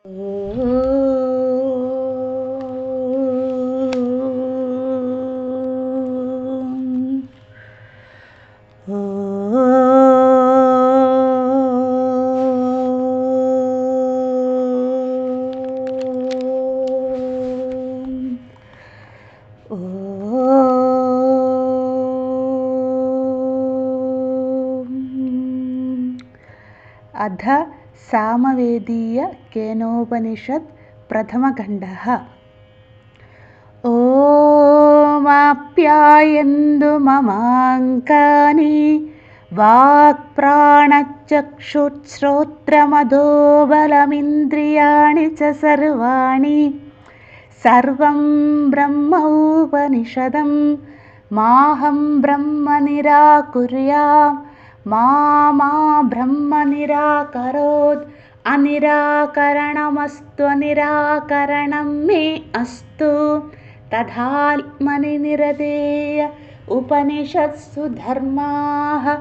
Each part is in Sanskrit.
अध सामवेदीयकेनोपनिषत् प्रथमखण्डः। ओमाप्यायन्तु ममाङ्कानि वाक्प्राणचक्षुश्रोत्रमधोबलमिन्द्रियाणि च सर्वाणि। सर्वं ब्रह्मोपनिषदं माहं ब्रह्म निराकुर्या मा ब्रह्म निराकरोत् अनिराकरणमस्त्वनिराकरणं मे अस्तु। तथात्मनि निरतेय उपनिषत्सु धर्माः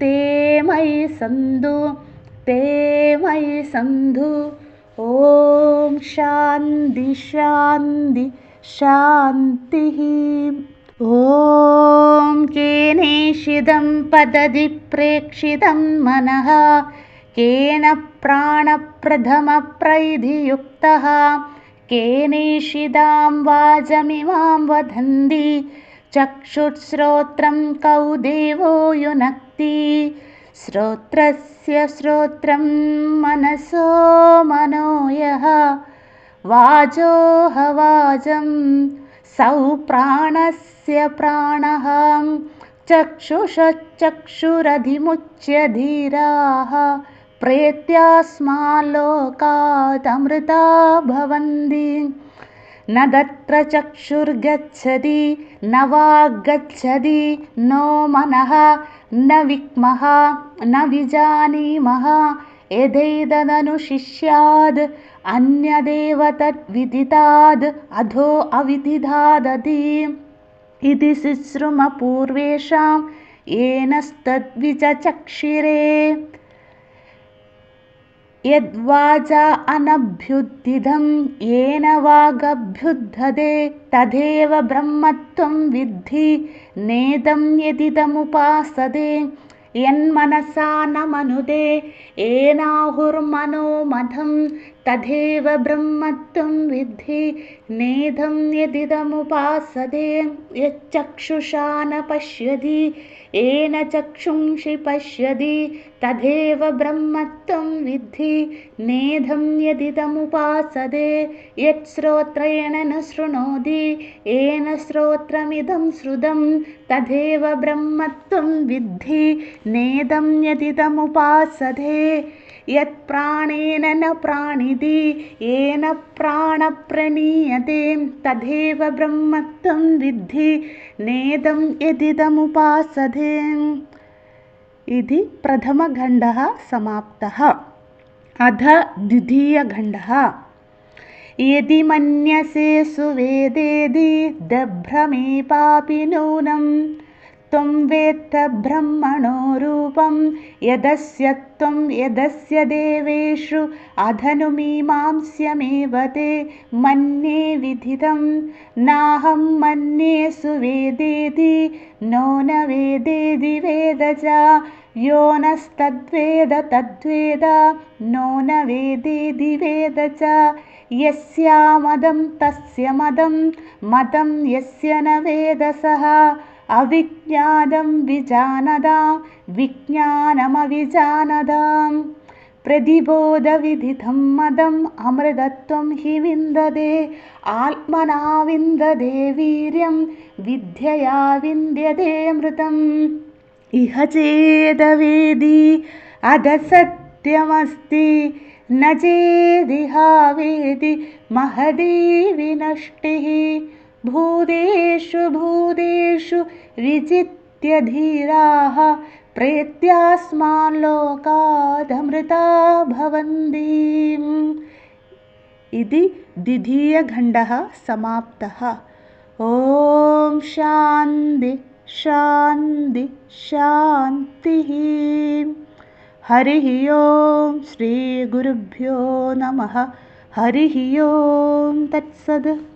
ते मयि सन्धु ते मयि सन्धु। ॐ शान्ति शान्ति शान्तिः ॐ केनेषिदं पदति प्रेक्षितं मनः केन प्राणप्रथमप्रैधियुक्तः केनेषिदां वाचमिमां वदन्ति चक्षुश्रोत्रं कौ देवो युनक्ति श्रोत्रस्य श्रोत्रं मनसो मनो यः वाजोहवाजं सौ प्राणस्य प्राणः चक्षुषच्चक्षुरधिमुच्य धीराः प्रेत्यास्माल्लोकादमृता भवन्ति। न तत्र चक्षुर्गच्छति न वाग्गच्छति नो मनः न विक्मः न विजानीमः यदैतदनुशिष्याद् अन्यदेव तद्विदिताद् अधो अविदिधादति। इति शुश्रुमपूर्वेषां येनस्तद्विचक्षिरे यद्वाचा अनभ्युद्धितं येन वागभ्युद्धते तदेव ब्रह्मत्वं विद्धि नेदं यदिदमुपासते यन्मनसा न मनुदे येनाहुर्मनोमथं तथैव ब्रह्मत्वं विद्धि नेदं यदिदमुपासते यच्चक्षुषा न पश्यति येन चक्षुंषि पश्यति तथैव ब्रह्मत्वं विद्धि नेदं यदिदमुपासते यत्श्रोत्रेण न शृणोति येन श्रोत्रमिदं श्रुतं तथैव ब्रह्मत्वं विद्धि नेदं यदिदमुपासते यत्प्राणेन न प्राणिति येन प्राणप्रणीयते तथैव ब्रह्मत्वं विद्धि नेदं यदिदमुपासते इति प्रथमखण्डः समाप्तः। अध द्वितीयखण्डः। यदि मन्यसे सुवेदेदि दभ्रमे पापि नूनं त्वं वेत्थ ब्रह्मणो रूपं यदस्य त्वं यदस्य देवेषु अधनुमीमांस्यमेव ते मन्ये विधितं। नाहं मन्ये सुवेदेति नो न वेदेदि वेद च। यो नस्तद्वेद तद्वेद नो न वेदेदि वेद च। यस्यामदं तस्य मदं मदं यस्य न वेदसः अविज्ञानं विजानदां विज्ञानमविजानदां प्रतिबोधविधितं मदम् अमृतत्वं हि विन्ददे आत्मना विन्ददे वीर्यं विद्यया विन्द्यते मृतम्। इह चेदवेदी अधसत्यमस्ति न चेदिहावेदि महदी विनष्टिः भूतेषु भूतेषु विचित्यधीराः प्रेत्यास्माल्लोकादमृता भवन्ति इति द्वितीयखण्डः समाप्तः। ॐ शान्ति शान्ति शान्तिः। हरिः ॐ श्रीगुरुभ्यो नमः। हरिः ॐ तत्सद्